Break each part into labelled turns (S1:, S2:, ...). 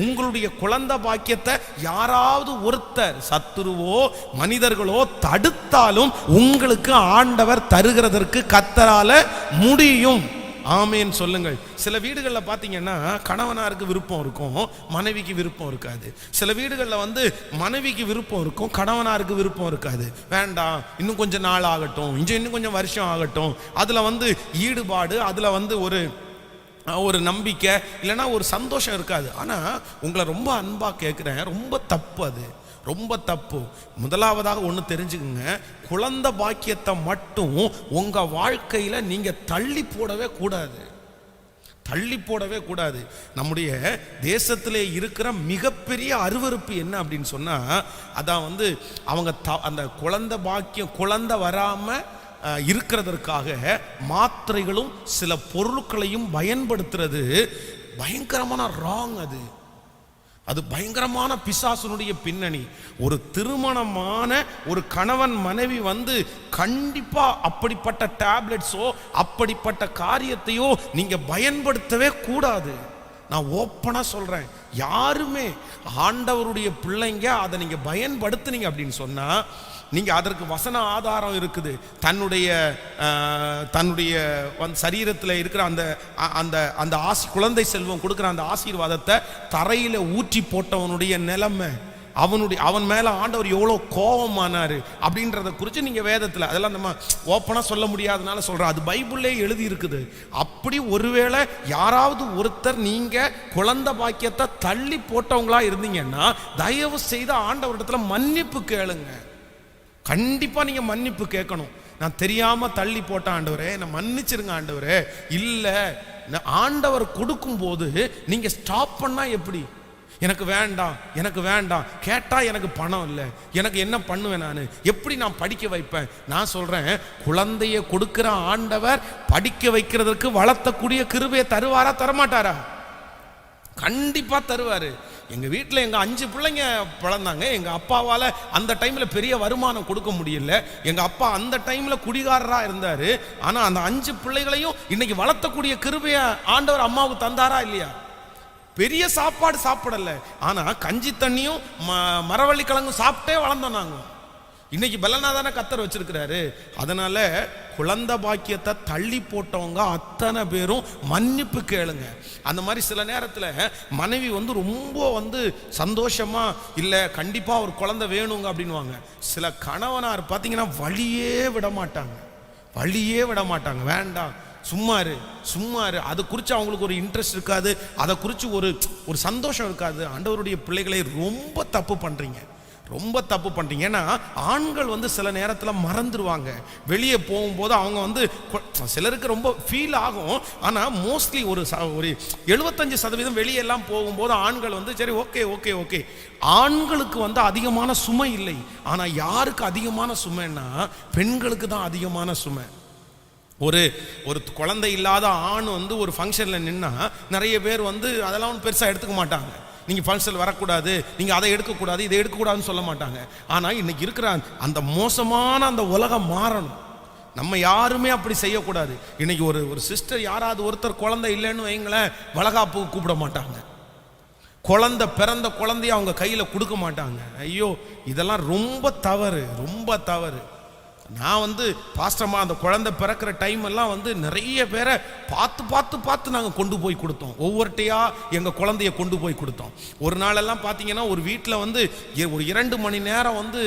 S1: உங்களுடைய குழந்தை பாக்கியத்தை யாராவது ஒருத்தர் சத்துருவோ மனிதர்களோ தடுத்தாலும் உங்களுக்கு ஆண்டவர் தருகிறதற்கு கத்தரால முடியும். ஆமேன்னு சொல்லுங்கள். சில வீடுகளில் பார்த்தீங்கன்னா கணவனாருக்கு விருப்பம் இருக்கும் மனைவிக்கு விருப்பம் இருக்காது. சில வீடுகளில் வந்து மனைவிக்கு விருப்பம் இருக்கும் கணவனாருக்கு விருப்பம் இருக்காது. வேண்டாம் இன்னும் கொஞ்சம் நாள் ஆகட்டும் இன்னும் இன்னும் கொஞ்சம் வருஷம் ஆகட்டும். அதில் வந்து ஈடுபாடு அதில் வந்து ஒரு ஒரு நம்பிக்கை இல்லைன்னா ஒரு சந்தோஷம் இருக்காது. ஆனால் உங்களை ரொம்ப அன்பாக கேட்குறேன் ரொம்ப தப்பு அது. ரொம்ப தப்பு. முதலாவதாக ஒன்று தெரிஞ்சுக்கோங்க. குழந்த பாக்கியத்தை மட்டும் உங்கள் வாழ்க்கையில் நீங்கள் தள்ளி போடவே கூடாது. தள்ளி போடவே கூடாது. நம்முடைய தேசத்திலே இருக்கிற மிகப்பெரிய அருவருப்பு என்ன அப்படின்னு சொன்னால் அதான் வந்து அவங்க த அந்த குழந்த பாக்கியம் குழந்த வராமல் இருக்கிறதற்காக மாத்திரைகளும் சில பொருட்களையும் பயன்படுத்துறது பயங்கரமான ராங் அது. அது பயங்கரமான பிசாசனுடைய பின்னணி. ஒரு திருமணமான ஒரு கணவன் மனைவி வந்து கண்டிப்பா அப்படிப்பட்ட டேப்லெட்ஸோ அப்படிப்பட்ட காரியத்தையோ நீங்க பயன்படுத்தவே கூடாது. நான் ஓப்பனாக சொல்கிறேன் யாருமே ஆண்டவருடைய பிள்ளைங்க அதை நீங்கள் பயன்படுத்துனீங்க அப்படின்னு சொன்னால் நீங்கள் அதற்கு வசன ஆதாரம் இருக்குது. தன்னுடைய தன்னுடைய சரீரத்தில் இருக்கிற அந்த அந்த அந்த ஆசி குழந்தை செல்வம் கொடுக்குற அந்த ஆசீர்வாதத்தை தரையில் ஊற்றி போட்டவனுடைய நிலைமை. அவனுடைய அவன் மேலே ஆண்டவர் எவ்வளோ கோபமானார் அப்படின்றத குறித்து நீங்கள் வேதத்தில் அதெல்லாம் நம்ம ஓப்பனாக சொல்ல முடியாதனால சொல்கிறேன் அது பைபிள்லேயே எழுதி இருக்குது அப்படி ஒருவேளை யாராவது ஒருத்தர் நீங்கள் குழந்த பாக்கியத்தை தள்ளி போட்டவங்களா இருந்தீங்கன்னா தயவு செய்து ஆண்டவரிடத்துல மன்னிப்பு கேளுங்க. கண்டிப்பாக நீங்கள் மன்னிப்பு கேட்கணும். நான் தெரியாமல் தள்ளி போட்ட ஆண்டவரே நான் மன்னிச்சிருங்க ஆண்டவரே. இல்லை ஆண்டவர் கொடுக்கும்போது நீங்கள் ஸ்டாப் பண்ணால் எப்படி? எனக்கு வேண்டாம் எனக்கு வேண்டாம். கேட்டால் எனக்கு பணம் இல்லை. எனக்கு என்ன பண்ணுவேன் நான்? எப்படி நான் படிக்க வைப்பேன்? நான் சொல்கிறேன் குழந்தைய கொடுக்குற ஆண்டவர் படிக்க வைக்கிறதுக்கு வளர்த்தக்கூடிய கிருபையை தருவாரா தரமாட்டாரா? கண்டிப்பாக தருவார். எங்கள் வீட்டில் எங்கள் அஞ்சு பிள்ளைங்க பிறந்தாங்க. எங்கள் அப்பாவால் அந்த டைமில் பெரிய வருமானம் கொடுக்க முடியல. எங்கள் அப்பா அந்த டைமில் குடிகாரராக இருந்தார். ஆனால் அந்த அஞ்சு பிள்ளைகளையும் இன்னைக்கு வளர்த்தக்கூடிய கிருபையை ஆண்டவர் அம்மாவுக்கு தந்தாரா இல்லையா? பெரிய சாப்பாடு சாப்பிடல. ஆனால் கஞ்சி தண்ணியும் ம- மரவள்ளி கிழங்கும் சாப்பிட்டே வளர்ந்தோம் நாங்கள் இன்னைக்கு பலனாதான கத்தர் வச்சிருக்கிறாரு. அதனால குழந்தை பாக்கியத்தை தள்ளி போட்டவங்க அத்தனை பேரும் மன்னிப்பு கேளுங்க. அந்த மாதிரி சில நேரத்தில் மனைவி வந்து ரொம்ப வந்து சந்தோஷமா இல்லை கண்டிப்பாக ஒரு குழந்தை வேணுங்க அப்படின்னுவாங்க. சில கணவனார் பார்த்தீங்கன்னா வழியே விட மாட்டாங்க. வழியே விட மாட்டாங்க. வேண்டாம் சும்மாரு சும்மாரு அது அதை குறித்து அவங்களுக்கு ஒரு இன்ட்ரெஸ்ட் இருக்காது. அதை குறித்து ஒரு ஒரு சந்தோஷம் இருக்காது. ஆண்டவருடைய பிள்ளைகளை ரொம்ப தப்பு பண்ணுறீங்க ரொம்ப தப்பு பண்ணிட்டீங்க. ஏன்னா ஆண்கள் வந்து சில நேரத்தில் மறந்துடுவாங்க வெளியே போகும்போது அவங்க வந்து கொ- சிலருக்கு ரொம்ப ஃபீல் ஆகும். ஆனால் மோஸ்ட்லி ஒரு ச ஒரு எழுபத்தஞ்சு சதவீதம் வெளியெல்லாம் போகும்போது ஆண்கள் வந்து சரி ஓகே ஓகே ஓகே ஆண்களுக்கு வந்து அதிகமான சுமை இல்லை. ஆனால் யாருக்கு அதிகமான சுமைன்னா பெண்களுக்கு தான் அதிகமான சுமை. ஒரு ஒரு குழந்தை இல்லாத ஆண் வந்து ஒரு ஃபங்க்ஷனில் நின்னா நிறைய பேர் வந்து அதெல்லாம் ஒன்று பெருசாக எடுத்துக்க மாட்டாங்க. நீங்கள் ஃபங்க்ஷன் வரக்கூடாது நீங்கள் அதை எடுக்கக்கூடாது இதை எடுக்கக்கூடாதுன்னு சொல்ல மாட்டாங்க. ஆனால் இன்னைக்கு இருக்கிற அந்த மோசமான அந்த உலகம் மாறணும். நம்ம யாருமே அப்படி செய்யக்கூடாது. இன்னைக்கு ஒரு ஒரு சிஸ்டர் யாராவது ஒருத்தர் குழந்தை இல்லைன்னு வைங்களேன் வளகாப்புக்கு கூப்பிட மாட்டாங்க. குழந்தை பிறந்த குழந்தைய அவங்க கையில் கொடுக்க மாட்டாங்க. ஐயோ இதெல்லாம் ரொம்ப தவறு ரொம்ப தவறு. நான் வந்து பாஸ்டமா அந்த குழந்தை பிறக்கிற டைம் எல்லாம் வந்து நிறைய பேரை பார்த்து பார்த்து பார்த்து நாங்கள் கொண்டு போய் கொடுத்தோம். ஒவ்வொருட்டையாக எங்கள் குழந்தைய கொண்டு போய் கொடுத்தோம். ஒரு நாளெல்லாம் பார்த்தீங்கன்னா ஒரு வீட்டில் வந்து ஒரு இரண்டு மணி நேரம் வந்து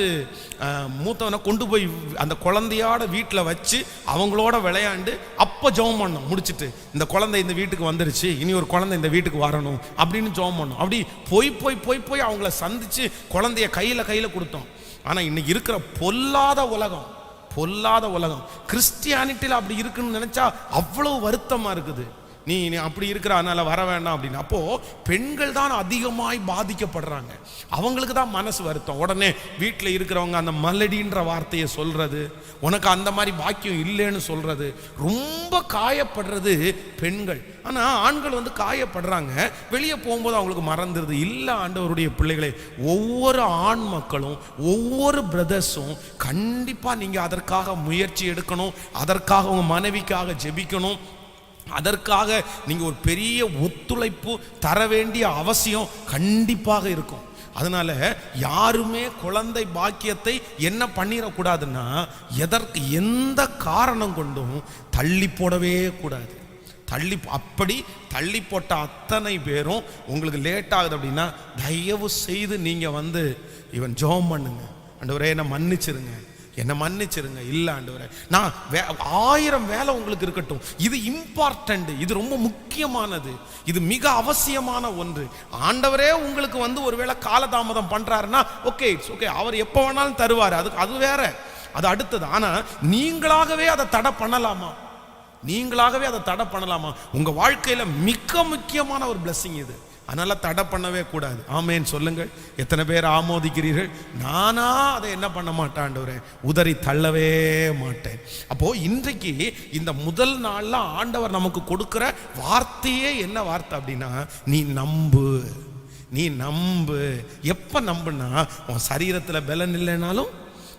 S1: மூத்தவனை கொண்டு போய் அந்த குழந்தையோட வீட்டில் வச்சு அவங்களோட விளையாண்டு அப்போ ஜெபம் பண்ணோம். முடிச்சிட்டு இந்த குழந்தை இந்த வீட்டுக்கு வந்துருச்சு இனி ஒரு குழந்தை இந்த வீட்டுக்கு வரணும் அப்படின்னு ஜெபம் பண்ணோம். அப்படி போய் போய் போய் போய் அவங்கள சந்தித்து குழந்தைய கையில் கையில் கொடுத்தோம். ஆனால் இன்னைக்கு இருக்கிற பொல்லாத உலகம் பொல்லாத உலகம். கிறிஸ்டியானிட்டியில் அப்படி இருக்குன்னு நினைச்சா அவ்வளவு வருத்தமா இருக்குது. நீ அப்படி இருக்கிற அதனால வர வேண்டாம் அப்படின்னு. அப்போது பெண்கள் தான் அதிகமாய் பாதிக்கப்படுறாங்க. அவங்களுக்கு தான் மனசு வருத்தம். உடனே வீட்டில் இருக்கிறவங்க அந்த மலடின்ற வார்த்தையை சொல்கிறது உனக்கு அந்த மாதிரி பாக்கியம் இல்லைன்னு சொல்கிறது ரொம்ப காயப்படுறது பெண்கள். ஆனால் ஆண்கள் வந்து காயப்படுறாங்க. வெளியே போகும்போது அவங்களுக்கு மறந்துடுது. இல்லை ஆண்டவருடைய பிள்ளைகளே ஒவ்வொரு ஆண் மக்களும் ஒவ்வொரு பிரதர்ஸும் கண்டிப்பாக நீங்கள் அதற்காக முயற்சி எடுக்கணும். அதற்காக உங்கள் மனைவிக்காக ஜெபிக்கணும். அதற்காக நீங்கள் ஒரு பெரிய ஒத்துழைப்பு தர வேண்டிய அவசியம் கண்டிப்பாக இருக்கும். அதனால் யாருமே குழந்தை பாக்கியத்தை என்ன பண்ணிடக்கூடாதுன்னா எதற்கு எந்த காரணம் கொண்டும் தள்ளி போடவே கூடாது. தள்ளி அப்படி தள்ளி போட்ட அத்தனை பேரும் உங்களுக்கு லேட் ஆகுது அப்படின்னா தயவு செய்து நீங்கள் வந்து இவன் ஜெபம் பண்ணுங்க. ஆண்டவரே என்ன மன்னிச்சிருங்க. என்னை மன்னிச்சிருங்க இல்லை ஆண்டவரே. நான் வே ஆயிரம் வேலை உங்களுக்கு இருக்கட்டும். இது இம்பார்ட்டண்ட் இது ரொம்ப முக்கியமானது. இது மிக அவசியமான ஒன்று. ஆண்டவரே உங்களுக்கு வந்து ஒருவேளை காலதாமதம் பண்ணுறாருன்னா ஓகே இட்ஸ் ஓகே அவர் எப்போ வேணாலும் தருவார். அதுக்கு அது வேற. அது அடுத்தது. ஆனால் நீங்களாகவே அதை தடை பண்ணலாமா? நீங்களாகவே அதை தடை பண்ணலாமா? உங்கள் வாழ்க்கையில் மிக முக்கியமான ஒரு பிளஸ்ஸிங் இது. அதனால் தடை பண்ணவே கூடாது. ஆமேன்னு சொல்லுங்கள். எத்தனை பேர் ஆமோதிக்கிறீர்கள்? நானா அதை என்ன பண்ண மாட்டாண்டவரே உதறி தள்ளவே மாட்டேன். அப்போது இன்றைக்கு இந்த முதல் நாளில் ஆண்டவர் நமக்கு கொடுக்குற வார்த்தையே என்ன வார்த்தை அப்படின்னா நீ நம்பு. நீ நம்பு. எப்போ நம்புனா உன் சரீரத்தில் பலன் இல்லைனாலும்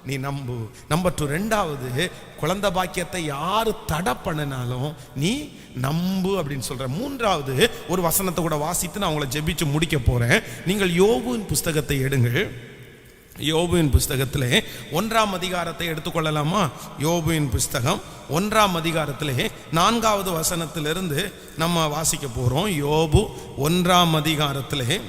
S1: நீ நம்பு. நம்பர் டூ ரெண்டாவது குழந்தை பாக்கியத்தை யாரு தடை பண்ணினாலும் நீ நம்பு அப்படின்னு சொல்கிற மூன்றாவது ஒரு வசனத்தை கூட வாசித்து நான் உங்களை ஜெபிச்சு முடிக்க போகிறேன் நீங்கள் யோபுவின் புஸ்தகத்தை எடுங்கள். யோபுவின் புஸ்தகத்திலே ஒன்றாம் அதிகாரத்தை எடுத்துக்கொள்ளலாமா? யோபுவின் புஸ்தகம் ஒன்றாம் அதிகாரத்திலே நான்காவது வசனத்திலிருந்து நம்ம வாசிக்க போகிறோம் யோபு ஒன்றாம் அதிகாரத்திலே.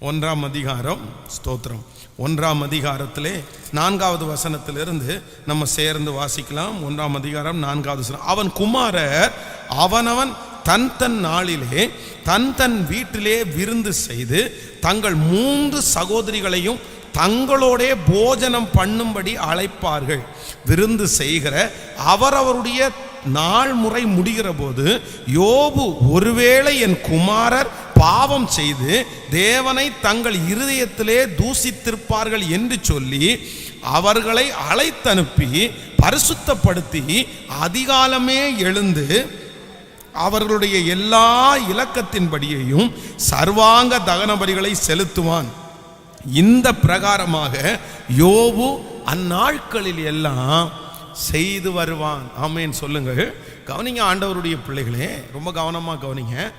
S1: ஒன்றாம் அதிகாரம் ஸ்தோத்திரம். ஒன்றாம் அதிகாரத்திலே நான்காவது வசனத்திலிருந்து நம்ம சேர்ந்து வாசிக்கலாம். ஒன்றாம் அதிகாரம் நான்காவது வசனம். அவன் குமாரர் அவனவன் தன் தன் நாளிலே தன் தன் வீட்டிலே விருந்து செய்து தங்கள் மூன்று சகோதரிகளையும் தங்களோடே போஜனம் பண்ணும்படி அழைப்பார்கள். விருந்து செய்கிற அவரவருடைய நாள் முறை முடிகிற போது யோபு ஒருவேளை என் குமாரர் பாவம் செய்து தேவனை தங்கள் இருதயத்திலே தூசித்திருப்பார்கள் என்று சொல்லி அவர்களை அழைத்தனுப்பி பரிசுத்தப்படுத்தி அதிகாலமே எழுந்து அவர்களுடைய எல்லா இலக்கத்தின்படியையும் சர்வாங்க தகனபடிகளை செலுத்துவான். இந்த பிரகாரமாக யோபு அந்நாட்களில் எல்லாம் செய்து வருவான். ஆமேன்னு சொல்லுங்கள் கவனிங்க ஆண்டவருடைய பிள்ளைகளே ரொம்ப கவனமாக கவனிங்க.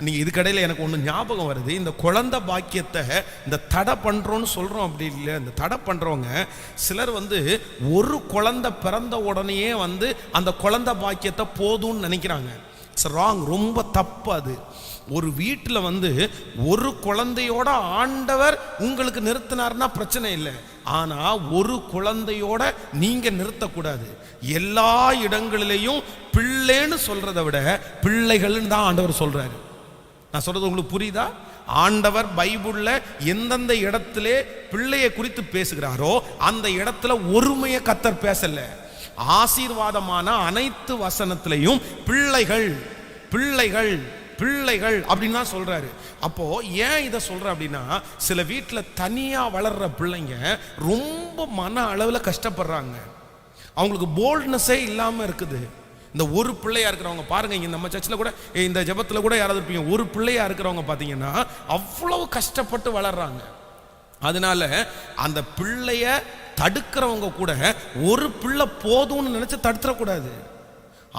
S1: நீங்கள் இதுக்கடையில் எனக்கு ஒன்று ஞாபகம் வருது. இந்த குழந்தை பாக்கியத்தை இந்த தடை பண்ணுறோன்னு சொல்கிறோம் அப்படி இல்லை இந்த தடை பண்ணுறவங்க சிலர் வந்து ஒரு குழந்தை பிறந்த உடனேயே வந்து அந்த குழந்தை பாக்கியத்தை போதும்னு நினைக்கிறாங்க. இட்ஸ் ராங் ரொம்ப தப்பு அது. ஒரு வீட்டில் வந்து ஒரு குழந்தையோட ஆண்டவர் உங்களுக்கு நிறுத்தினார்னா பிரச்சனை இல்லை. ஆனால் ஒரு குழந்தையோட நீங்கள் நிறுத்தக்கூடாது. எல்லா இடங்களிலையும் பிள்ளைன்னு சொல்கிறத விட பிள்ளைகள்னு தான் ஆண்டவர் சொல்கிறாரு நான் சொல்கிறது உங்களுக்கு புரியுதா? ஆண்டவர் பைபிளில் எந்தெந்த இடத்திலே பிள்ளையை குறித்து பேசுகிறாரோ அந்த இடத்துல ஒருமையை கத்தர் பேசலை. ஆசீர்வாதமான அனைத்து வசனத்திலையும் பிள்ளைகள் பிள்ளைகள் பிள்ளைகள் அப்படின்னு தான் சொல்கிறாரு அப்போது ஏன் இதை சொல்கிறேன் அப்படின்னா சில வீட்டில் தனியாக வளர்கிற பிள்ளைங்க ரொம்ப மன அளவில் கஷ்டப்படுறாங்க. அவங்களுக்கு போல்ட்னஸே இல்லாமல் இருக்குது. இந்த ஒரு பிள்ளையா இருக்கிறவங்க பாருங்க இங்கே நம்ம சர்ச்சில் கூட இந்த ஜெபத்தில் கூட யாராவது இருப்பீங்க. ஒரு பிள்ளையா இருக்கிறவங்க பார்த்தீங்கன்னா அவ்வளவு கஷ்டப்பட்டு வளர்றாங்க. அதனால அந்த பிள்ளைய தடுக்கிறவங்க கூட ஒரு பிள்ளை போதும்னு நினச்சி தடுத்துடக்கூடாது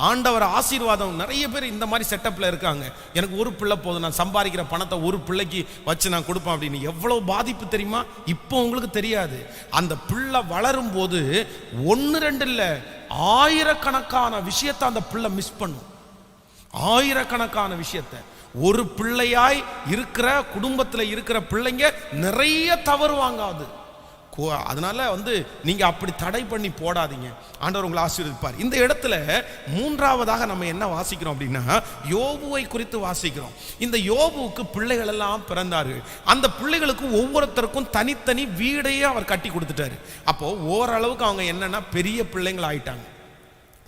S1: ஆண்டவர் ஆசீர்வாதம். நிறைய பேர் இந்த மாதிரி செட்டப்பில் இருக்காங்க. எனக்கு ஒரு பிள்ளை போதும் நான் சம்பாதிக்கிற பணத்தை ஒரு பிள்ளைக்கு வச்சு நான் கொடுப்பேன் அப்படின்னு. எவ்வளோ பாதிப்பு தெரியுமா? இப்போ உங்களுக்கு தெரியாது. அந்த பிள்ளை வளரும் போது ஒன்று ரெண்டு இல்லை ஆயிரக்கணக்கான விஷயத்தை அந்த பிள்ளை மிஸ் பண்ணும். ஆயிரக்கணக்கான விஷயத்தை. ஒரு பிள்ளையாய் இருக்கிற குடும்பத்தில் இருக்கிற பிள்ளைங்க நிறைய தவறுவாங்க அது அதனால வந்து நீங்க அப்படி தடை பண்ணி போடாதீங்க. ஆண்டவர் உங்களை ஆசீர்வதிப்பார். இந்த இடத்துல மூன்றாவதாக நம்ம என்ன வாசிக்கிறோம் அப்படின்னா யோபுவை குறித்து வாசிக்கிறோம். இந்த யோபுவுக்கு பிள்ளைகள் எல்லாம் பிறந்தார்கள். அந்த பிள்ளைகளுக்கு ஒவ்வொருத்தருக்கும் தனித்தனி வீடையே அவர் கட்டி கொடுத்துட்டாரு. அப்போ ஓரளவுக்கு அவங்க என்னன்னா பெரிய பிள்ளைங்கள் ஆயிட்டாங்க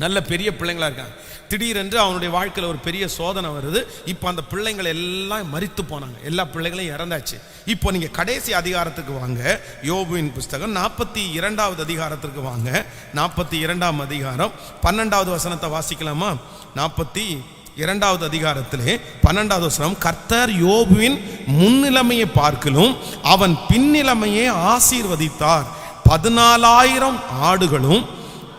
S1: நல்ல பெரிய பிள்ளைங்களா இருக்காங்க. திடீரென்று அவனுடைய வாழ்க்கையில் ஒரு பெரிய சோதனை வருது. இப்போ அந்த பிள்ளைங்கள் எல்லாம் மறித்து போனாங்க. எல்லா பிள்ளைகளையும் இறந்தாச்சு. இப்போ நீங்கள் கடைசி அதிகாரத்துக்கு வாங்க. யோபுவின் புஸ்தகம் நாற்பத்தி இரண்டாவது அதிகாரத்திற்கு வாங்க. நாற்பத்தி இரண்டாம் அதிகாரம். பன்னெண்டாவது வசனத்தை வாசிக்கலாமா? நாற்பத்தி இரண்டாவது அதிகாரத்திலே பன்னெண்டாவது வசனம் கர்த்தர் யோபுவின் முன்னிலைமையை பார்க்கலும் அவன் பின்னிலைமையை ஆசீர்வதித்தார். பதினாலாயிரம் ஆடுகளும்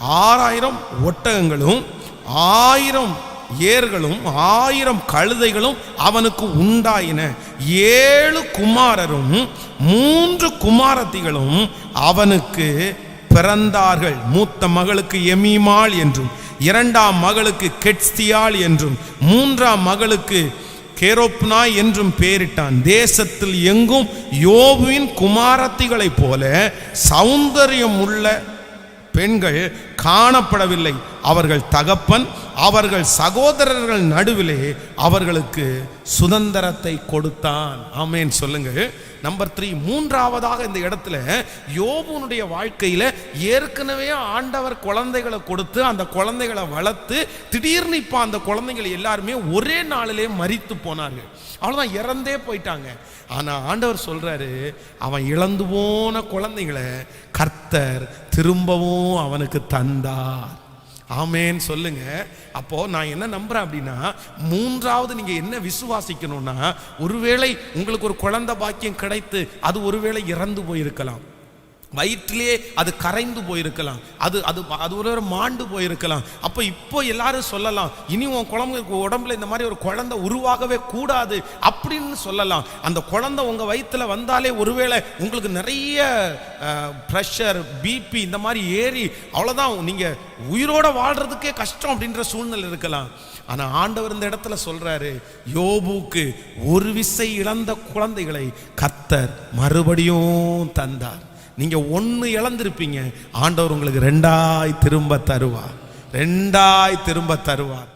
S1: ஆறாயிரம் ஒட்டகங்களும் ஆயிரம் ஏர்களும் ஆயிரம் கழுதைகளும் அவனுக்கு உண்டாயின. ஏழு குமாரரும் மூன்று குமாரத்திகளும் அவனுக்கு பிறந்தார்கள். மூத்த மகளுக்கு எமீமாள் என்றும் இரண்டாம் மகளுக்கு கெட்ஸ்தியாள் என்றும் மூன்றாம் மகளுக்கு கேரோப்னா என்றும் பெயரிட்டான் தேசத்தில் எங்கும் யோபுவின் குமாரத்திகளைப் போல சௌந்தரியம் உள்ள பெண்கள் காணப்படவில்லை. அவர்கள் தகப்பன் அவர்கள் சகோதரர்கள் நடுவிலே அவர்களுக்கு சுதந்திரத்தை கொடுத்தான். ஆமேன். சொல்லுங்க. நம்பர் த்ரீ மூன்றாவதாக இந்த இடத்துல யோபுனுடைய வாழ்க்கையில் ஏற்கனவே ஆண்டவர் குழந்தைகளை கொடுத்து அந்த குழந்தைகளை வளர்த்து திடீர்னு இப்போ அந்த குழந்தைகள் எல்லாருமே ஒரே நாளிலே மறித்து போனார்கள். அவ்வளோதான் இறந்தே போயிட்டாங்க. ஆனால் ஆண்டவர் சொல்றாரு அவன் இழந்து போன குழந்தைகளை கர்த்தர் திரும்பவும் அவனுக்கு தந்தார். ஆமேன்னு சொல்லுங்க. அப்போ நான் என்ன நம்புறேன் அப்படின்னா மூன்றாவது நீங்க என்ன விசுவாசிக்கணும்னா ஒருவேளை உங்களுக்கு ஒரு குழந்தை பாக்கியம் கிடைத்து அது ஒருவேளை இறந்து போயிருக்கலாம். வயிற்றிலே அது கரைந்து போயிருக்கலாம். அது அது அது ஒரு மாண்டு போயிருக்கலாம். அப்போ இப்போ எல்லாரும் சொல்லலாம் இனி உன் குழம்பு உடம்புல இந்த மாதிரி ஒரு குழந்தை உருவாகவே கூடாது அப்படின்னு சொல்லலாம். அந்த குழந்தை உங்கள் வயிற்றுல வந்தாலே ஒருவேளை உங்களுக்கு நிறைய ப்ரெஷர் பிபி இந்த மாதிரி ஏறி அவ்வளோதான் நீங்கள் உயிரோட வாழ்கிறதுக்கே கஷ்டம் அப்படின்ற சூழ்நிலை இருக்கலாம். ஆனால் ஆண்டவர் இந்த இடத்துல சொல்கிறாரு யோபுக்கு ஒரு விசை இழந்த குழந்தைகளை கத்தர் மறுபடியும் தந்தார். நீங்கள் ஒன்று இழந்திருப்பீங்க. ஆண்டவர் உங்களுக்கு ரெண்டாய் திரும்ப தருவார். ரெண்டாய் திரும்ப தருவார்.